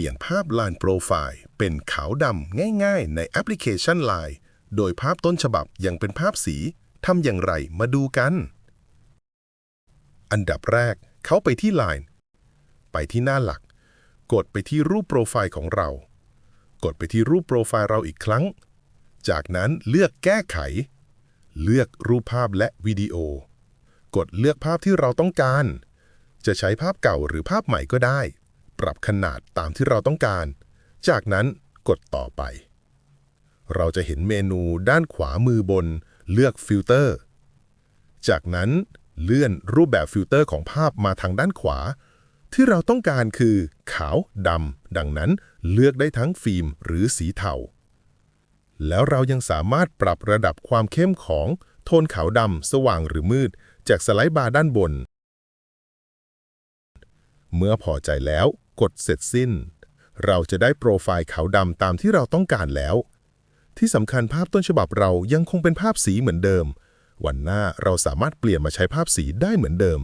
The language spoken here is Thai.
ลี่ยนภาพ Line Profile เป็นขาวดำง่ายๆ ในแอปพลิเคชัน Line โดยภาพต้นฉบับยังเป็นภาพสี ทำอย่างไรมาดูกัน อันดับแรก เขาไปที่ Line ไปที่หน้าหลัก กดไปที่รูปโปรไฟล์ของเรา กดไปที่รูปโปรไฟล์เราอีกครั้ง จากนั้นเลือกแก้ไข เลือกรูปภาพและวิดีโอ กดเลือกภาพที่เราต้องการ จะใช้ภาพเก่าหรือภาพใหม่ก็ได้ ปรับขนาดตามที่เราต้องการ จากนั้นกดต่อไป เราจะเห็นเมนูด้านขวามือบนเลือกฟิลเตอร์ จากนั้นเลื่อนรูปแบบฟิลเตอร์ของภาพมาทางด้านขวา ที่เราต้องการคือ ขาวดำดังนั้นเลือกได้ทั้งฟิล์มหรือสีเทา แล้วเรายังสามารถปรับระดับความเข้มของโทนขาวดำสว่างหรือมืด จากสไลด์บาร์ด้านบน เมื่อพอใจแล้ว กดเสร็จสิ้น เราจะได้โปรไฟล์ขาวดำตามที่เราต้องการแล้ว ที่สำคัญภาพต้นฉบับเรายังคงเป็นภาพสีเหมือนเดิม วันหน้าเราสามารถเปลี่ยนมาใช้ภาพสีได้เหมือนเดิม